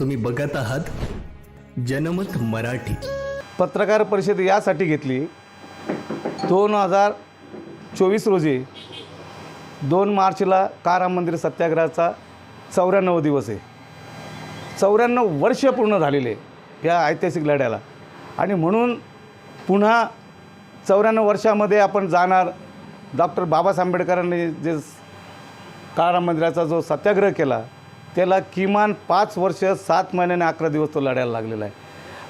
तुम्ही बघत आहात जनमत मराठी. पत्रकार परिषद यासाठी घेतली. दोन हजार चोवीस रोजी दोन मार्चला काराम मंदिर सत्याग्रहाचा चौऱ्याण्णव दिवस आहे. चौऱ्याण्णव वर्ष पूर्ण झालेले या ऐतिहासिक लढ्याला. आणि म्हणून पुन्हा चौऱ्याण्णव वर्षामध्ये आपण जाणार. डॉक्टर बाबासाहेब आंबेडकरांनी जे काराम मंदिराचा जो सत्याग्रह केला त्याला किमान पाच वर्ष सात महिने आणि अकरा दिवस तो लढायला लागलेला आहे.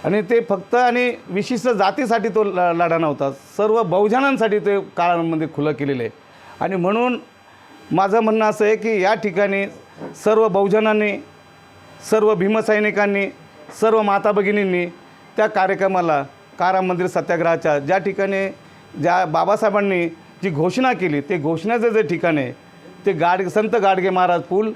आणि ते फक्त आणि विशिष्ट जातीसाठी तो ल लढा नव्हता. सर्व बहुजनांसाठी ते काळामध्ये खुलं केलेलं आहे. आणि म्हणून माझं म्हणणं असं आहे की या ठिकाणी सर्व बहुजनांनी सर्व भीमसैनिकांनी सर्व माता भगिनींनी त्या कार्यक्रमाला कारामंदिर सत्याग्रहाच्या ज्या ठिकाणी ज्या बाबासाहेबांनी जी घोषणा केली ते घोषणाचं जे ठिकाण आहे ते गाड संत गाडगे महाराज पूल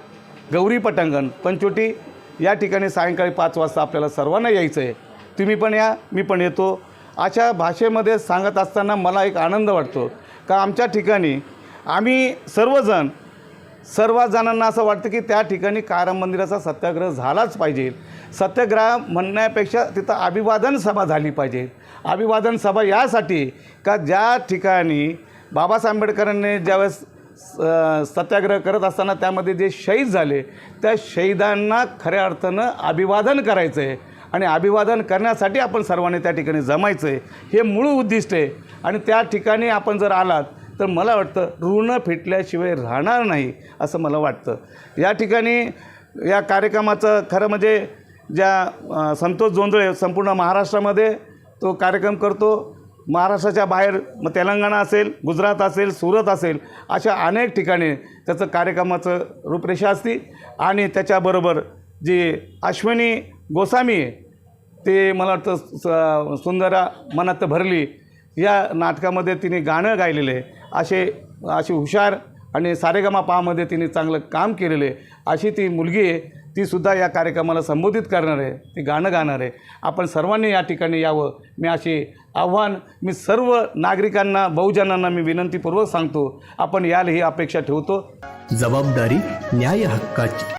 गौरी पटांगण पंचोटी या ठिकाणी सायंकाळी पाच वाजता आपल्याला सर्वांना यायचं आहे तुम्ही पण या मी पण येतो. अशा भाषेमध्ये सांगत असताना मला एक आनंद वाटतो का आमच्या ठिकाणी आम्ही सर्वजण सर्व जणांना असं वाटतं की त्या ठिकाणी काराम मंदिराचा सत्याग्रह झालाच पाहिजे. सत्याग्रह म्हणण्यापेक्षा तिथं अभिवादन सभा झाली पाहिजे. अभिवादन सभा यासाठी का ज्या ठिकाणी बाबासाहेब आंबेडकरांनी ज्यावेळेस सत्याग्रह करत असताना त्यामध्ये जे शहीद झाले त्या शहीदांना खऱ्या अर्थानं अभिवादन करायचं आहे आणि अभिवादन करण्यासाठी आपण सर्वांनी त्या ठिकाणी जमायचं आहे हे मूळ उद्दिष्ट आहे. आणि त्या ठिकाणी आपण जर आलात तर मला वाटतं ऋण फिटल्याशिवाय राहणार नाही असं मला वाटतं. या ठिकाणी या कार्यक्रमाचं खरं म्हणजे ज्या संतोष जोंधळे संपूर्ण महाराष्ट्रामध्ये तो कार्यक्रम करतो. महाराष्ट्राच्या बाहेर मग तेलंगणा असेल गुजरात असेल सुरत असेल अशा अनेक ठिकाणी त्याचं कार्यक्रमाचं रूपरेषा असती. आणि त्याच्याबरोबर जी अश्विनी गोसामी आहे ते मला वाटतं स- सुंदरा मनात भरली. या नाटकामध्ये तिने गाणं गायलेलं आहे. असे अशी हुशार आणि सारेगमा पामध्ये तिने चांगलं काम केलेलं आहे. अशी ती मुलगी आहे. तीसुद्धा या कार्यक्रमाला संबोधित करणार आहे ती गाणं गाणार आहे. आपण सर्वांनी या ठिकाणी यावं. मी असे आव्हान मी सर्व नागरिकांना बहुजनांना मी विनंतीपूर्वक सांगतो आपण याल ही अपेक्षा ठेवतो. जबाबदारी न्याय हक्काची.